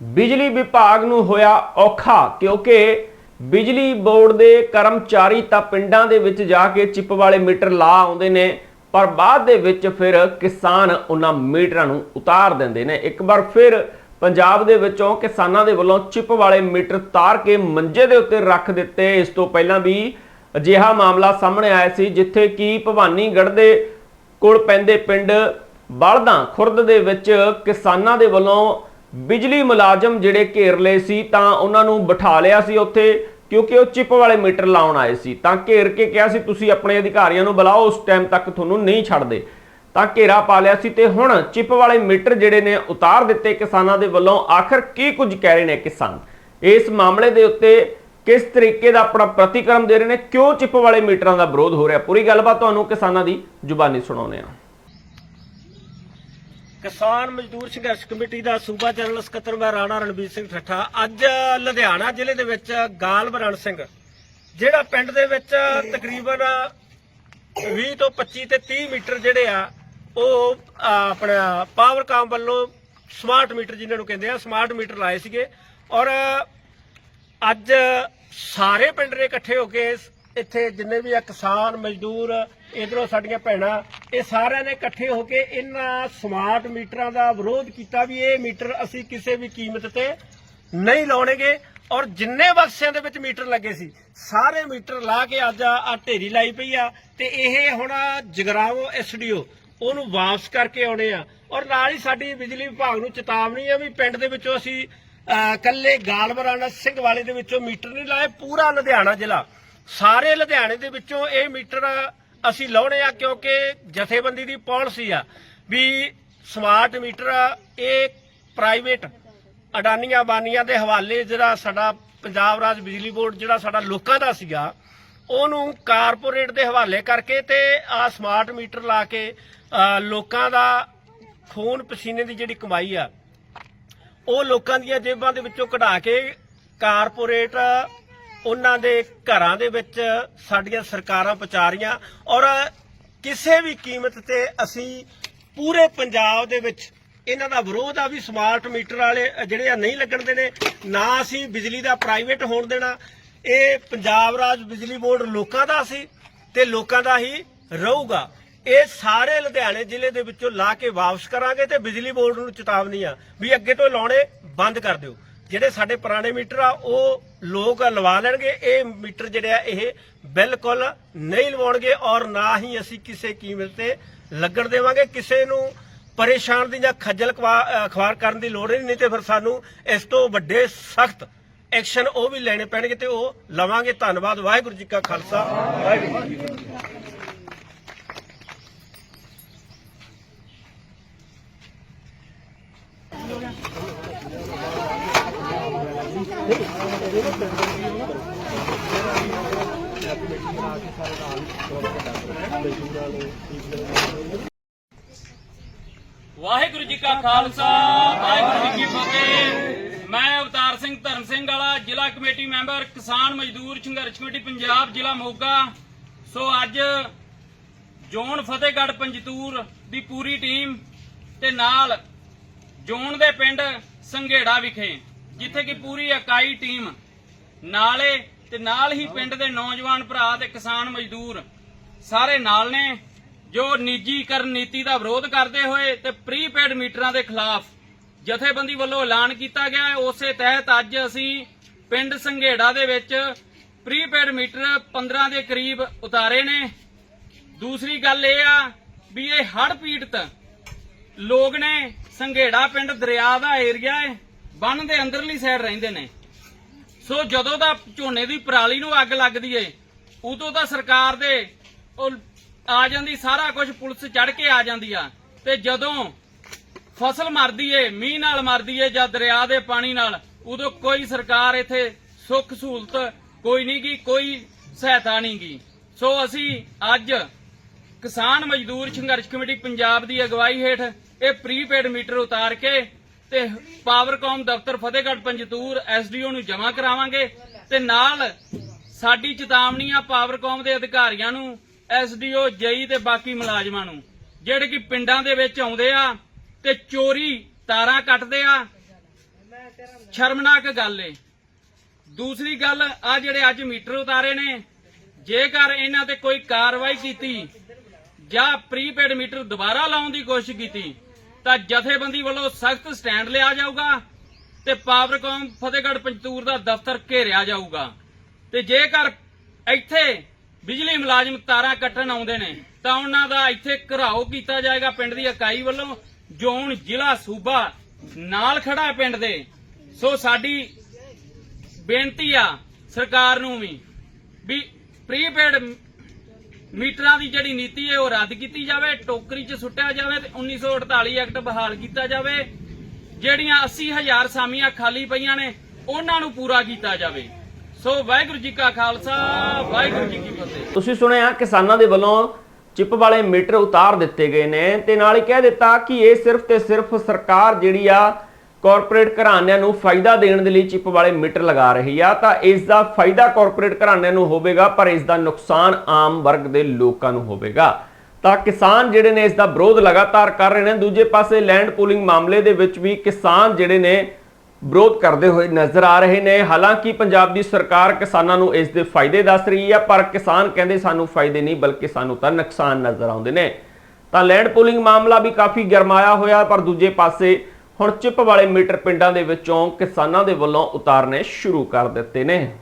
ਬਿਜਲੀ ਵਿਭਾਗ ਨੂੰ ਹੋਇਆ ਔਖਾ ਕਿਉਂਕਿ ਬਿਜਲੀ ਬੋਰਡ ਦੇ ਕਰਮਚਾਰੀ ਤਾਂ ਪਿੰਡਾਂ ਦੇ ਵਿੱਚ ਜਾ ਕੇ ਚਿੱਪ ਵਾਲੇ ਮੀਟਰ ਲਾ ਆਉਂਦੇ ਨੇ, ਪਰ ਬਾਅਦ ਦੇ ਵਿੱਚ ਫਿਰ ਕਿਸਾਨ ਉਹਨਾਂ ਮੀਟਰਾਂ ਨੂੰ ਉਤਾਰ ਦਿੰਦੇ ਨੇ। ਇੱਕ ਵਾਰ ਫਿਰ ਪੰਜਾਬ ਦੇ ਵਿੱਚੋਂ ਕਿਸਾਨਾਂ ਦੇ ਵੱਲੋਂ ਚਿੱਪ ਵਾਲੇ ਮੀਟਰ ਤਾਰ ਕੇ ਮੰਜੇ ਦੇ ਉੱਤੇ ਰੱਖ ਦਿੱਤੇ। ਇਸ ਤੋਂ ਪਹਿਲਾਂ ਵੀ ਅਜਿਹਾ ਮਾਮਲਾ ਸਾਹਮਣੇ ਆਇਆ ਸੀ, ਜਿੱਥੇ ਕਿ ਭਵਾਨੀਗੜ੍ਹ ਦੇ ਕੋਲ ਪੈਂਦੇ ਪਿੰਡ ਬਲਦਾਂ ਖੁਰਦ ਦੇ ਵਿੱਚ ਕਿਸਾਨਾਂ ਦੇ ਵੱਲੋਂ ਬਿਜਲੀ ਮੁਲਾਜ਼ਮ ਜਿਹੜੇ ਘੇਰ ਲਏ ਸੀ ਤਾਂ ਉਹਨਾਂ ਨੂੰ ਬਿਠਾ ਲਿਆ ਸੀ ਉੱਥੇ, ਕਿਉਂਕਿ ਉਹ ਚਿੱਪ ਵਾਲੇ ਮੀਟਰ ਲਾਉਣ ਆਏ ਸੀ। ਤਾਂ ਘੇਰ ਕੇ ਕਿਹਾ ਸੀ, ਤੁਸੀਂ ਆਪਣੇ ਅਧਿਕਾਰੀਆਂ ਨੂੰ ਬੁਲਾਓ, ਉਸ ਟਾਈਮ ਤੱਕ ਤੁਹਾਨੂੰ ਨਹੀਂ ਛੱਡਦੇ। ਤਾਂ ਘੇਰਾ ਪਾ ਲਿਆ ਸੀ ਤੇ ਹੁਣ ਚਿੱਪ ਵਾਲੇ ਮੀਟਰ ਜਿਹੜੇ ਨੇ, ਉਤਾਰ ਦਿੱਤੇ ਕਿਸਾਨਾਂ ਦੇ ਵੱਲੋਂ। ਆਖਰ ਕੀ ਕੁਝ ਕਹਿ ਰਹੇ ਨੇ ਕਿਸਾਨ? ਇਸ ਮਾਮਲੇ ਦੇ ਉੱਤੇ ਕਿਸ ਤਰੀਕੇ ਦਾ ਆਪਣਾ ਪ੍ਰਤੀਕਰਮ ਦੇ ਰਹੇ ਨੇ? ਕਿਉਂ ਚਿੱਪ ਵਾਲੇ ਮੀਟਰਾਂ ਦਾ ਵਿਰੋਧ ਹੋ ਰਿਹਾ? ਪੂਰੀ ਗੱਲਬਾਤ ਤੁਹਾਨੂੰ ਕਿਸਾਨਾਂ ਦੀ ਜ਼ੁਬਾਨੀ ਸੁਣਾਉਂਦੇ ਹਾਂ। ਕਿਸਾਨ ਮਜ਼ਦੂਰ ਸੰਘਰਸ਼ ਕਮੇਟੀ ਦਾ ਸੂਬਾ ਜਨਰਲ ਸਕੱਤਰ ਮੈਂ ਰਾਣਾ ਰਣਬੀਰ ਸਿੰਘ ਠੱਠਾ। ਅੱਜ ਲੁਧਿਆਣਾ ਜ਼ਿਲ੍ਹੇ ਦੇ ਵਿੱਚ ਗਾਲਬਰਨ ਸਿੰਘ, ਜਿਹੜਾ ਪਿੰਡ ਦੇ ਵਿੱਚ ਤਕਰੀਬਨ 20 ਤੋਂ 25 ਤੇ 30 ਮੀਟਰ ਜਿਹੜੇ ਆ, ਉਹ ਆਪਣਾ ਪਾਵਰਕਾਮ ਵੱਲੋਂ ਸਮਾਰਟ ਮੀਟਰ ਜਿਨ੍ਹਾਂ ਨੂੰ ਕਹਿੰਦੇ ਆ ਸਮਾਰਟ ਮੀਟਰ ਲਾਏ ਸੀਗੇ। ਔਰ ਅੱਜ ਸਾਰੇ ਪਿੰਡ ਨੇ ਇਕੱਠੇ ਹੋ ਕੇ ਇੱਥੇ ਜਿੰਨੇ ਵੀ ਆ ਕਿਸਾਨ, ਮਜ਼ਦੂਰ ਇਧਰੋਂ ਸਾਡੀਆਂ ਭੈਣਾਂ। ਇਹ ਸਾਰਿਆਂ ਨੇ ਇਕੱਠੇ ਹੋ ਕੇ ਇਹਨਾਂ ਸਮਾਰਟ ਮੀਟਰਾਂ ਦਾ ਵਿਰੋਧ ਕੀਤਾ ਵੀ ਇਹ ਮੀਟਰ ਅਸੀਂ ਕਿਸੇ ਵੀ ਕੀਮਤ ਤੇ ਨਹੀਂ ਲਾਉਣਗੇ ਔਰ ਜਿੰਨੇ ਬਕਸਿਆਂ ਦੇ ਵਿੱਚ ਮੀਟਰ ਲੱਗੇ ਸੀ ਸਾਰੇ ਮੀਟਰ ਲਾ ਕੇ ਅੱਜ ਆ ਢੇਰੀ ਲਾਈ ਪਈ ਆ ਤੇ ਇਹ ਹੁਣ ਜਗਰਾਓ ਐਸਡੀਓ ਉਹਨੂੰ ਵਾਪਸ ਕਰਕੇ ਆਉਣੇ ਆ। ਔਰ ਨਾਲ ਹੀ ਸਾਡੀ ਬਿਜਲੀ ਵਿਭਾਗ ਨੂੰ ਚੇਤਾਵਨੀ ਆ ਵੀ ਪਿੰਡ ਦੇ ਵਿੱਚੋਂ ਅਸੀਂ ਅਹ, ਕੱਲੇ ਗਾਲਬਰਾਣਾ ਸਿੰਘ ਵਾਲੇ ਦੇ ਵਿੱਚੋਂ ਮੀਟਰ ਨਹੀਂ ਲਾਏ ਪੂਰਾ ਲੁਧਿਆਣਾ ਜ਼ਿਲ੍ਹਾ। ਸਾਰੇ ਲੁਧਿਆਣੇ ਦੇ ਵਿੱਚੋਂ ਇਹ ਮੀਟਰ ਅਸੀਂ ਲਾਉਣੇ ਆ ਕਿਉਂਕਿ ਜਥੇਬੰਦੀ ਦੀ ਪਾਲਿਸੀ ਆ ਵੀ ਸਮਾਰਟ ਮੀਟਰ ਇਹ ਪ੍ਰਾਈਵੇਟ ਅਡਾਨੀਆਂ ਬਾਨੀਆਂ ਦੇ ਹਵਾਲੇ ਜਿਹੜਾ ਸਾਡਾ ਪੰਜਾਬ ਰਾਜ ਬਿਜਲੀ ਬੋਰਡ ਜਿਹੜਾ ਸਾਡਾ ਲੋਕਾਂ ਦਾ ਸੀਗਾ, ਉਹਨੂੰ ਕਾਰਪੋਰੇਟ ਦੇ ਹਵਾਲੇ ਕਰਕੇ ਤੇ ਆ ਸਮਾਰਟ ਮੀਟਰ ਲਾ ਕੇ ਲੋਕਾਂ ਦਾ ਖੂਨ ਪਸੀਨੇ ਦੀ ਜਿਹੜੀ ਕਮਾਈ ਆ, ਉਹ ਲੋਕਾਂ ਦੀਆਂ ਜੇਬਾਂ ਦੇ ਵਿੱਚੋਂ ਕਢਾ ਕੇ ਕਾਰਪੋਰੇਟ ਉਹਨਾਂ ਦੇ ਘਰਾਂ ਦੇ ਵਿੱਚ ਸਾਡੀਆਂ ਸਰਕਾਰਾਂ ਪਹੁੰਚਾ ਰਹੀਆਂ ਔਰ ਕਿਸੇ ਵੀ ਕੀਮਤ ਤੇ ਅਸੀਂ ਪੂਰੇ ਪੰਜਾਬ ਦੇ ਵਿੱਚ ਇਹਨਾਂ ਦਾ ਵਿਰੋਧ ਆ ਵੀ ਸਮਾਰਟ ਮੀਟਰ ਵਾਲੇ ਜਿਹੜੇ ਆ ਨਹੀਂ ਲੱਗਣ ਦੇਣੇ, ਨਾ ਅਸੀਂ ਬਿਜਲੀ ਦਾ ਪ੍ਰਾਈਵੇਟ ਹੋਣ ਦੇਣਾ। ਇਹ ਪੰਜਾਬ ਰਾਜ ਬਿਜਲੀ ਬੋਰਡ ਲੋਕਾਂ ਦਾ ਸੀ ਤੇ ਲੋਕਾਂ ਦਾ ਹੀ ਰਹੂਗਾ। ਇਹ ਸਾਰੇ ਲੁਧਿਆਣੇ ਜ਼ਿਲ੍ਹੇ ਦੇ ਵਿੱਚੋਂ ਲਾ ਕੇ ਵਾਪਸ ਕਰਾਂਗੇ ਤੇ ਬਿਜਲੀ ਬੋਰਡ ਨੂੰ ਚੇਤਾਵਨੀ ਆ ਵੀ ਅੱਗੇ ਤੋਂ ਲਾਉਣੇ ਬੰਦ ਕਰ ਦਿਓ। ਜਿਹੜੇ ਸਾਡੇ ਪੁਰਾਣੇ ਮੀਟਰ ਆ, ਉਹ ਲੋਕ ਲਵਾ ਲੈਣਗੇ। ਇਹ ਮੀਟਰ ਜਿਹੜੇ ਆ, ਇਹ ਬਿਲਕੁਲ ਨਹੀਂ ਲਵਾਉਣਗੇ ਔਰ ਨਾ ਹੀ ਅਸੀਂ ਕਿਸੇ ਕੀਮਤ ਤੇ ਲੱਗਣ ਦੇਵਾਂਗੇ। ਕਿਸੇ ਨੂੰ ਪਰੇਸ਼ਾਨ ਦੀ ਜਾਂ ਖੱਜਲ ਖਵਾ- ਖਵਾਰ ਕਰਨ ਦੀ ਲੋੜ ਹੀ ਨਹੀਂ ਤੇ ਫਿਰ ਸਾਨੂੰ ਇਸ ਤੋਂ ਵੱਡੇ ਸਖਤ ਐਕਸ਼ਨ ਉਹ ਵੀ ਲੈਣੇ ਪੈਣਗੇ ਤੇ ਉਹ ਲਵਾਂਗੇ। ਧੰਨਵਾਦ। ਵਾਹਿਗੁਰੂ ਜੀ ਕਾ ਖਾਲਸਾ। ਵਾਹਿਗੁਰੂ ਜੀ ਵਾਹਿਗੁਰੂ ਜੀ ਕਾ ਖਾਲਸਾ, ਵਾਹਿਗੁਰੂ ਜੀ ਕੀ ਫਤਿਹ। ਮੈਂ ਅਵਤਾਰ ਸਿੰਘ ਧਰਮ ਸਿੰਘ ਵਾਲਾ, ਜ਼ਿਲ੍ਹਾ ਕਮੇਟੀ ਮੈਂਬਰ, ਕਿਸਾਨ ਮਜ਼ਦੂਰ ਸੰਘਰਸ਼ ਕਮੇਟੀ, ਪੰਜਾਬ ਜ਼ਿਲ੍ਹਾ ਮੋਗਾ। ਸੋ ਅੱਜ ਜ਼ੋਨ ਫਤਿਹਗੜ੍ਹ ਪੰਜਤੂਰ ਦੀ ਪੂਰੀ ਟੀਮ ਤੇ ਨਾਲ ਜ਼ੋਨ ਦੇ ਪਿੰਡ ਸੰਘੇੜਾ ਵਿਖੇ। ਜਿੱਥੇ ਕਿ ਪੂਰੀ ਇਕਾਈ ਟੀਮ ਨਾਲੇ ਤੇ ਨਾਲ ਹੀ ਪਿੰਡ ਦੇ ਨੌਜਵਾਨ ਭਰਾ ਤੇ ਕਿਸਾਨ ਮਜ਼ਦੂਰ ਸਾਰੇ ਨਾਲ ਨੇ, ਜੋ ਨਿੱਜੀਕਰਨ ਨੀਤੀ ਦਾ ਵਿਰੋਧ ਕਰਦੇ ਹੋਏ ਤੇ ਪ੍ਰੀਪੇਡ ਮੀਟਰਾਂ ਦੇ ਖਿਲਾਫ ਜਥੇਬੰਦੀ ਵੱਲੋਂ ਐਲਾਨ ਕੀਤਾ ਗਿਆ ਹੈ। ਉਸੇ ਤਹਿਤ ਅੱਜ ਅਸੀਂ ਪਿੰਡ ਸੰਘੇੜਾ ਦੇ ਵਿੱਚ ਪ੍ਰੀਪੇਡ ਮੀਟਰ 15 ਦੇ ਕਰੀਬ ਉਤਾਰੇ ਨੇ। ਦੂਸਰੀ ਗੱਲ ਇਹ ਆ ਵੀ ਇਹ ਹੜ ਪੀੜਤ ਲੋਕ ਨੇ, ਸੰਘੇੜਾ ਪਿੰਡ ਦਰਿਆ ਦਾ ਏਰੀਆ ਹੈ। ਬੰਨ ਦੇ ਅੰਦਰਲੀ ਸਾਈਡ ਰਹਿੰਦੇ ਨੇ। ਸੋ ਜਦੋਂ ਦਾ ਝੋਨੇ ਦੀ ਪਰਾਲੀ ਨੂੰ ਅੱਗ ਲੱਗਦੀ ਏ, ਉਦੋਂ ਤਾਂ ਸਰਕਾਰ ਦੇ ਉਹ ਆ ਜਾਂਦੀ, ਸਾਰਾ ਕੁਝ ਪੁਲਿਸ ਚੜ ਕੇ ਆ ਜਾਂਦੀ ਆ। ਤੇ ਜਦੋਂ ਫਸਲ ਮਰਦੀ ਏ, ਮੀਂਹ ਨਾਲ ਮਰਦੀ ਏ ਜਾਂ ਦਰਿਆ ਦੇ ਪਾਣੀ ਨਾਲ, ਉਦੋਂ ਕੋਈ ਸਰਕਾਰ ਇੱਥੇ ਸੁੱਖ ਸਹੂਲਤ ਕੋਈ ਨਹੀਂ ਗੀ, ਕੋਈ ਸਹਾਇਤਾ ਨਹੀਂ ਗੀ। ਸੋ ਅਸੀਂ ਅੱਜ ਕਿਸਾਨ ਮਜ਼ਦੂਰ ਸੰਘਰਸ਼ ਕਮੇਟੀ ਪੰਜਾਬ ਦੀ ਅਗਵਾਈ ਹੇਠ ਇਹ ਪ੍ਰੀਪੇਡ ਮੀਟਰ ਉਤਾਰ ਕੇ ਤੇ ਪਾਵਰਕਾਮ ਦਫ਼ਤਰ ਫਤਿਹਗੜ੍ਹ, ਪੰਜਤੂਰ ਐਸਡੀਓ ਨੂੰ ਜਮ੍ਹਾਂ ਕਰਾਵਾਂਗੇ ਤੇ ਨਾਲ ਸਾਡੀ ਚੇਤਾਵਨੀ ਆ ਪਾਵਰਕਾਮ ਦੇ ਅਧਿਕਾਰੀਆਂ ਨੂੰ, ਐਸਡੀਓ, ਜਈ ਤੇ ਬਾਕੀ ਮੁਲਾਜ਼ਮਾਂ ਨੂੰ, ਜਿਹੜੇ ਕਿ ਪਿੰਡਾਂ ਦੇ ਵਿੱਚ ਆਉਂਦੇ ਆ ਤੇ ਚੋਰੀ ਤਾਰਾਂ ਕੱਟਦੇ ਆ। ਸ਼ਰਮਨਾਕ ਗੱਲ ਏ। ਦੂਸਰੀ ਗੱਲ, ਆ ਜਿਹੜੇ ਅੱਜ ਮੀਟਰ ਉਤਾਰੇ ਨੇ, ਜੇਕਰ ਇਹਨਾਂ ਤੇ ਕੋਈ ਕਾਰਵਾਈ ਕੀਤੀ ਜਾਂ ਪ੍ਰੀਪੇਡ ਮੀਟਰ ਦੁਬਾਰਾ ਲਾਉਣ ਦੀ ਕੋਸ਼ਿਸ਼ ਕੀਤੀ ਤਾਂ ਜਥੇਬੰਦੀ ਵੱਲੋਂ ਸਖਤ ਸਟੈਂਡ ਲਿਆ ਜਾਊਗਾ ਤੇ ਪਾਵਰਕੌਮ ਫਤਿਹਗੜ੍ਹ ਪੰਜਤੂਰ ਦਾ ਦਫ਼ਤਰ ਘੇਰਿਆ ਜਾਊਗਾ। ਤੇ ਜੇਕਰ ਇੱਥੇ ਬਿਜਲੀ ਮੁਲਾਜ਼ਮ ਤਾਰਾਂ ਕੱਟਣ ਆਉਂਦੇ ਨੇ, ਤਾਂ ਉਹਨਾਂ ਦਾ ਇੱਥੇ ਘਰਾਓ ਕੀਤਾ ਜਾਏਗਾ ਪਿੰਡ ਦੀ ਇਕਾਈ ਵੱਲੋਂ। ਜੋ ਹੁਣ ਜ਼ਿਲ੍ਹਾ ਸੂਬਾ ਨਾਲ ਖੜਾ ਪਿੰਡ ਦੇ। ਸੋ ਸਾਡੀ ਬੇਨਤੀ ਆ ਸਰਕਾਰ ਨੂੰ ਵੀ ਵੀ ਪ੍ਰੀਪੇਡ ਮੀਟਰਾਂ ਦੀ ਜਿਹੜੀ ਨੀਤੀ ਹੈ ਉਹ ਰੱਦ ਕੀਤੀ ਜਾਵੇ, ਟੋਕਰੀ 'ਚ ਸੁੱਟਿਆ ਜਾਵੇ ਤੇ 1948 ਐਕਟ ਬਹਾਲ ਕੀਤਾ ਜਾਵੇ। ਜਿਹੜੀਆਂ 80000 ਸਾਮੀਆਂ ਖਾਲੀ ਪਈਆਂ ਨੇ, ਉਹਨਾਂ ਨੂੰ ਪੂਰਾ ਕੀਤਾ ਜਾਵੇ। ਸੋ ਵਾਹਿਗੁਰੂ ਜੀ ਕਾ ਖਾਲਸਾ, ਵਾਹਿਗੁਰੂ ਜੀ ਕੀ ਫਤਿਹ। ਤੁਸੀਂ ਸੁਣਿਆ, ਕਿਸਾਨਾਂ ਦੇ ਵੱਲੋਂ ਚਿਪ ਵਾਲੇ ਮੀਟਰ ਉਤਾਰ ਦਿੱਤੇ ਗਏ ਨੇ ਤੇ ਨਾਲ ਹੀ ਕਹਿ ਦਿੱਤਾ ਕਿ ਇਹ ਸਿਰਫ ਤੇ ਸਿਰਫ ਸਰਕਾਰ ਜਿਹੜੀ ਆ ਕਾਰਪੋਰੇਟ ਘਰਾਣਿਆਂ ਨੂੰ ਫਾਇਦਾ ਦੇਣ ਦੇ ਲਈ ਚਿੱਪ ਵਾਲੇ ਮੀਟਰ ਲਗਾ ਰਹੀ ਆ, ਤਾਂ ਇਸ ਦਾ ਫਾਇਦਾ ਕਾਰਪੋਰੇਟ ਘਰਾਣਿਆਂ ਨੂੰ ਹੋਵੇਗਾ, ਪਰ ਇਸ ਦਾ ਨੁਕਸਾਨ ਆਮ ਵਰਗ ਦੇ ਲੋਕਾਂ ਨੂੰ ਹੋਵੇਗਾ। ਤਾਂ ਕਿਸਾਨ ਜਿਹੜੇ ਨੇ ਇਸ ਦਾ ਵਿਰੋਧ ਲਗਾਤਾਰ ਕਰ ਰਹੇ ਨੇ, ਦੂਜੇ ਪਾਸੇ ਲੈਂਡ ਪੂਲਿੰਗ ਮਾਮਲੇ ਦੇ ਵਿੱਚ ਵੀ ਕਿਸਾਨ ਜਿਹੜੇ ਨੇ ਵਿਰੋਧ ਕਰਦੇ ਹੋਏ ਨਜ਼ਰ ਆ ਰਹੇ ਨੇ। ਹਾਲਾਂਕਿ ਪੰਜਾਬ ਦੀ ਸਰਕਾਰ ਕਿਸਾਨਾਂ ਨੂੰ ਇਸ ਦੇ ਫਾਇਦੇ ਦੱਸ ਰਹੀ ਹੈ ਪਰ ਕਿਸਾਨ ਕਹਿੰਦੇ ਸਾਨੂੰ ਫਾਇਦੇ ਨਹੀਂ, ਬਲਕਿ ਸਾਨੂੰ ਤਾਂ ਨੁਕਸਾਨ ਨਜ਼ਰ ਆਉਂਦੇ ਨੇ। ਤਾਂ ਲੈਂਡ ਪੂਲਿੰਗ ਮਾਮਲਾ ਵੀ ਕਾਫੀ ਗਰਮਾਇਆ ਹੋਇਆ, ਪਰ ਦੂਜੇ ਪਾਸੇ ਹੁਣ ਚਿੱਪ ਵਾਲੇ ਮੀਟਰ ਪਿੰਡਾਂ ਦੇ ਵਿੱਚੋਂ ਕਿਸਾਨਾਂ ਦੇ ਵੱਲੋਂ ਉਤਾਰਨੇ ਸ਼ੁਰੂ ਕਰ ਦਿੱਤੇ ਨੇ।